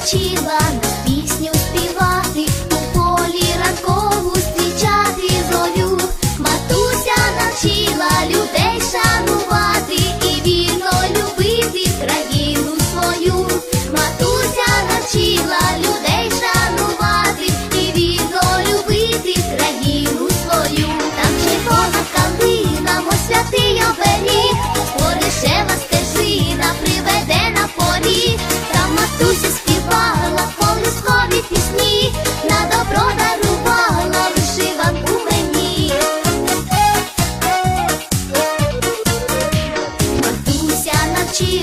Почила пісню співати, у полі ранкову зустрічати зорю, матуся навчила. tio.